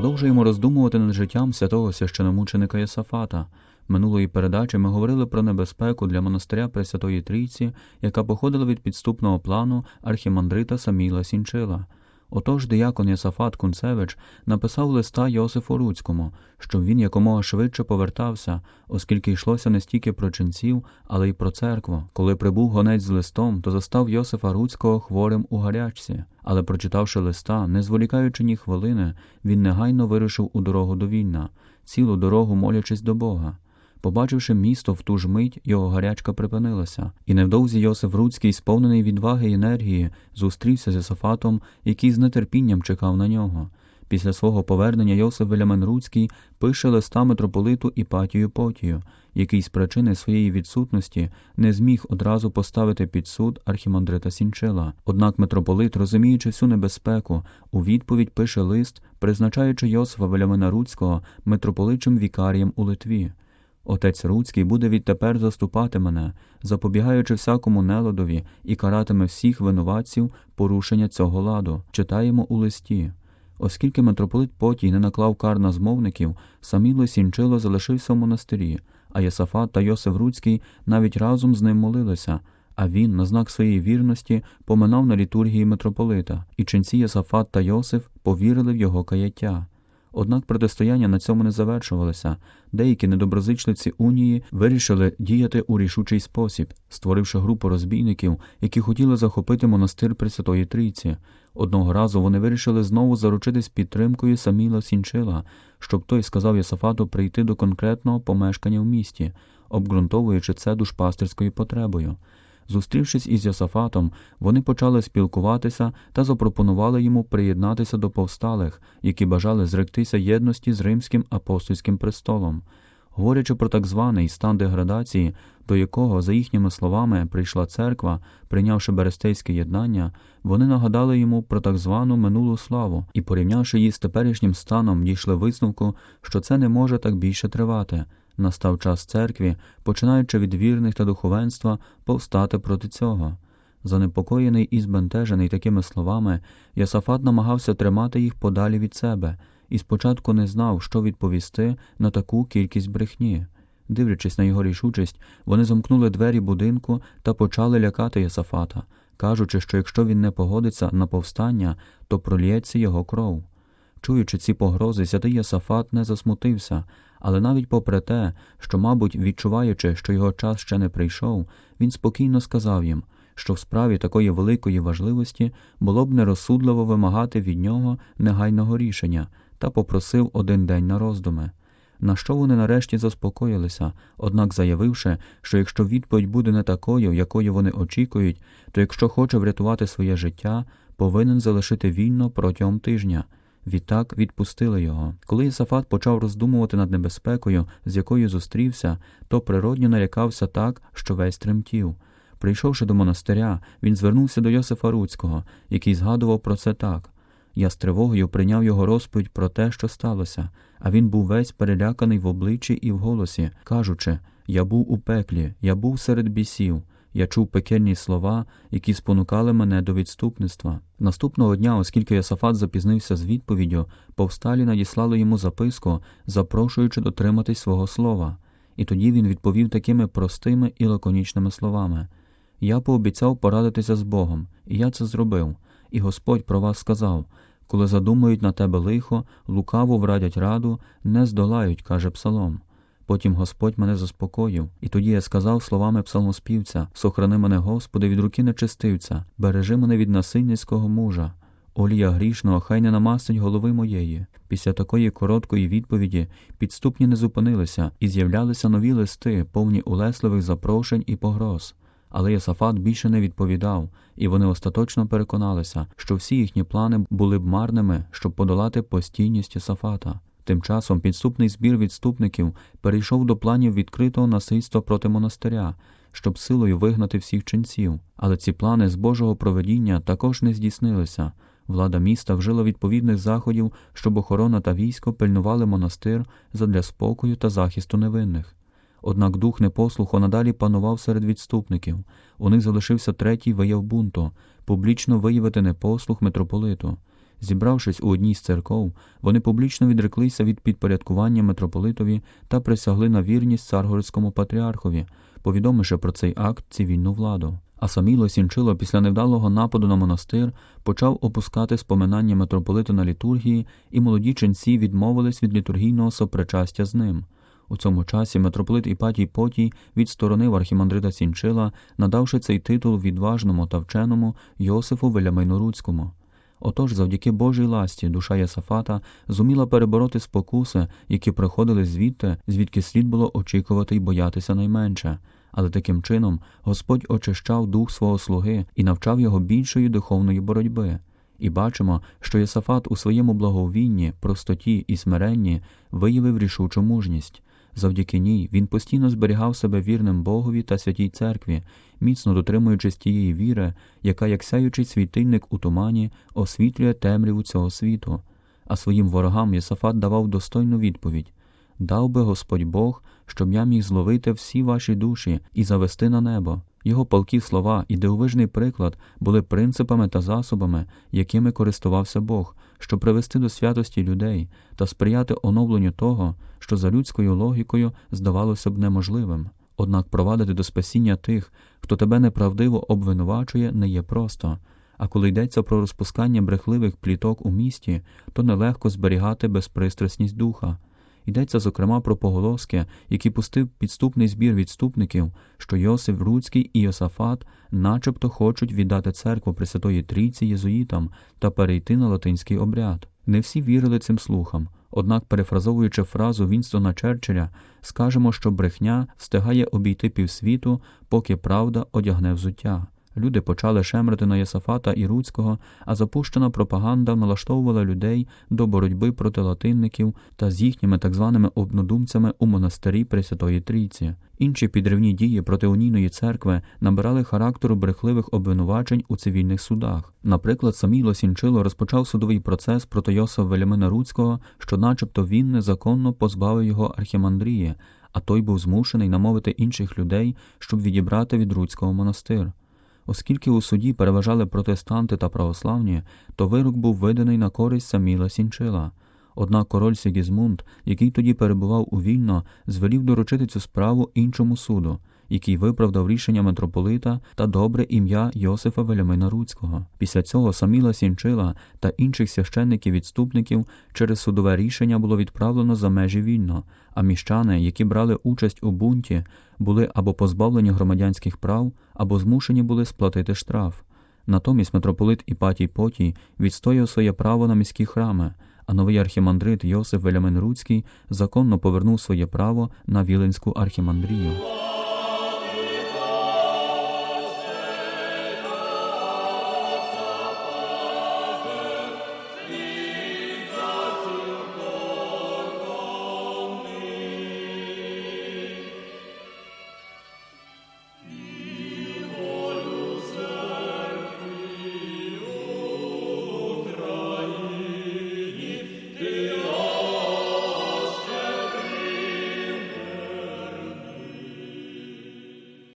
Продовжуємо роздумувати над життям святого священомученика Єсафата. Минулої передачі ми говорили про небезпеку для монастиря Пресвятої Трійці, яка походила від підступного плану архімандрита Саміла Сінчила. Отож диякон Єсафат Кунцевич написав листа Йосифу Руцькому, щоб він якомога швидше повертався, оскільки йшлося не стільки про ченців, але й про церкву. Коли прибув гонець з листом, то застав Йосифа Руцького хворим у гарячці. Але, прочитавши листа, не зволікаючи ні хвилини, він негайно вирушив у дорогу до Вільна, цілу дорогу молячись до Бога. Побачивши місто в ту ж мить, його гарячка припинилася, і невдовзі Йосиф Руцький, сповнений відваги й енергії, зустрівся з Йосафатом, який з нетерпінням чекав на нього. Після свого повернення Йосиф Велямен Руцький пише листа митрополиту Іпатію Потію, який з причини своєї відсутності не зміг одразу поставити під суд архімандрита Сінчила. Однак митрополит, розуміючи всю небезпеку, у відповідь пише лист, призначаючи Йосифа Велямена Руцького митрополичим вікарієм у Литві. Отець Руцький буде відтепер заступати мене, запобігаючи всякому неладові і каратиме всіх винуватців порушення цього ладу. Читаємо у листі. Оскільки митрополит Потій не наклав кар на змовників, Саміло Сінчило залишився в монастирі, а Єсафат та Йосиф Руцький навіть разом з ним молилися, а він, на знак своєї вірності, поминав на літургії митрополита, і ченці Єсафат та Йосиф повірили в його каяття. Однак протистояння на цьому не завершувалося. Деякі недоброзичливці унії вирішили діяти у рішучий спосіб, створивши групу розбійників, які хотіли захопити монастир Пресвятої Трійці. Одного разу вони вирішили знову заручитись підтримкою Саміла Сінчила, щоб той сказав Єсафату прийти до конкретного помешкання в місті, обґрунтовуючи це душпастерською потребою. Зустрівшись із Йосафатом, вони почали спілкуватися та запропонували йому приєднатися до повсталих, які бажали зректися єдності з римським апостольським престолом. Говорячи про так званий стан деградації, до якого, за їхніми словами, прийшла церква, прийнявши Берестейське єднання, вони нагадали йому про так звану минулу славу і, порівнявши її з теперішнім станом, дійшли висновку, що це не може так більше тривати. Настав час церкві, починаючи від вірних та духовенства, повстати проти цього. Занепокоєний і збентежений такими словами, Ясафат намагався тримати їх подалі від себе і спочатку не знав, що відповісти на таку кількість брехні. Дивлячись на його рішучість, вони замкнули двері будинку та почали лякати Ясафата, кажучи, що якщо він не погодиться на повстання, то проліється його кров. Чуючи ці погрози, святий Ясафат не засмутився, але навіть попри те, що, мабуть, відчуваючи, що його час ще не прийшов, він спокійно сказав їм, що в справі такої великої важливості було б нерозсудливо вимагати від нього негайного рішення та попросив один день на роздуми. На що вони нарешті заспокоїлися, однак заявивши, що якщо відповідь буде не такою, якою вони очікують, то якщо хоче врятувати своє життя, повинен залишити вільно протягом тижня. Відтак відпустили його. Коли Ісафат почав роздумувати над небезпекою, з якою зустрівся, то природньо налякався так, що весь тремтів. Прийшовши до монастиря, він звернувся до Йосифа Руцького, який згадував про це так. Я з тривогою прийняв його розповідь про те, що сталося, а він був весь переляканий в обличчі і в голосі, кажучи Я був у пеклі, я був серед бісів. Я чув пекельні слова, які спонукали мене до відступництва. Наступного дня, оскільки Йосафат запізнився з відповіддю, повсталі надіслали йому записку, запрошуючи дотриматись свого слова. І тоді він відповів такими простими і лаконічними словами: Я пообіцяв порадитися з Богом, і я це зробив. І Господь про вас сказав: коли задумають на тебе лихо, лукаво врадять раду, не здолають, каже Псалом. Потім Господь мене заспокоїв, і тоді я сказав словами псалмоспівця Сохрани мене, Господи, від руки нечистивця, бережи мене від насильницького мужа. Олія грішного, хай не намастить голови моєї. Після такої короткої відповіді підступні не зупинилися і з'являлися нові листи, повні улесливих запрошень і погроз. Але Єсафат більше не відповідав, і вони остаточно переконалися, що всі їхні плани були б марними, щоб подолати постійність Єсафата. Тим часом підступний збір відступників перейшов до планів відкритого насильства проти монастиря, щоб силою вигнати всіх ченців. Але ці плани з Божого проведіння також не здійснилися. Влада міста вжила відповідних заходів, щоб охорона та військо пильнували монастир задля спокою та захисту невинних. Однак дух непослуху надалі панував серед відступників. У них залишився третій вияв бунту публічно виявити непослух митрополиту. Зібравшись у одній з церков, вони публічно відреклися від підпорядкування митрополитові та присягли на вірність царгородському патріархові, повідомивши про цей акт цивільну владу. А Саміло Сінчило після невдалого нападу на монастир почав опускати споминання митрополита на літургії, і молоді ченці відмовились від літургійного сопричастя з ним. У цьому часі митрополит Іпатій Потій відсторонив архімандрита Сінчила, надавши цей титул відважному та вченому Йосифу Велямейноруцькому. Отож, завдяки Божій ласті, душа Єсафата зуміла перебороти спокуси, які приходили звідти, звідки слід було очікувати й боятися найменше. Але таким чином Господь очищав дух свого слуги і навчав його більшої духовної боротьби. І бачимо, що Єсафат у своєму благовінні, простоті і смиренні виявив рішучу мужність. Завдяки ній він постійно зберігав себе вірним Богові та святій церкві, міцно дотримуючись тієї віри, яка, як сяючий світильник у тумані, освітлює темряву цього світу. А своїм ворогам Єсафат давав достойну відповідь Дав би Господь Бог, щоб я міг зловити всі ваші душі і завести на небо. Його палкі слова і дивовижний приклад були принципами та засобами, якими користувався Бог, щоб привести до святості людей та сприяти оновленню того, що за людською логікою здавалося б неможливим. Однак провадити до спасіння тих, хто тебе неправдиво обвинувачує, не є просто. А коли йдеться про розпускання брехливих пліток у місті, то нелегко зберігати безпристрасність духа. Йдеться, зокрема, про поголоски, які пустив підступний збір відступників, що Йосиф Руцький і Йосафат начебто хочуть віддати церкву Пресвятої Трійці єзуїтам та перейти на латинський обряд. Не всі вірили цим слухам. Однак, перефразовуючи фразу Вінстона Черчилля, скажемо, що брехня встигає обійти півсвіту, поки правда одягне взуття. Люди почали шемрити на Єсафата і Руцького, а запущена пропаганда налаштовувала людей до боротьби проти латинників та з їхніми так званими однодумцями у монастирі Пресвятої Трійці. Інші підривні дії проти унійної церкви набирали характеру брехливих обвинувачень у цивільних судах. Наприклад, Саміло Сінчило розпочав судовий процес проти Йосифа Велімина Руцького, що, начебто, він незаконно позбавив його архімандрії, а той був змушений намовити інших людей, щоб відібрати від Руцького монастир. Оскільки у суді переважали протестанти та православні, то вирок був виданий на користь Саміла Сінчила. Однак король Сігізмунд, який тоді перебував у вільно, звелів доручити цю справу іншому суду, який виправдав рішення митрополита та добре ім'я Йосифа Велямина Руцького. Після цього Саміла Сінчила та інших священників-відступників через судове рішення було відправлено за межі вільно, а міщани, які брали участь у бунті, були або позбавлені громадянських прав, або змушені були сплатити штраф. Натомість митрополит Іпатій Потій відстояв своє право на міські храми, а новий архімандрит Йосиф Велямен Руцький законно повернув своє право на Віленську архімандрію.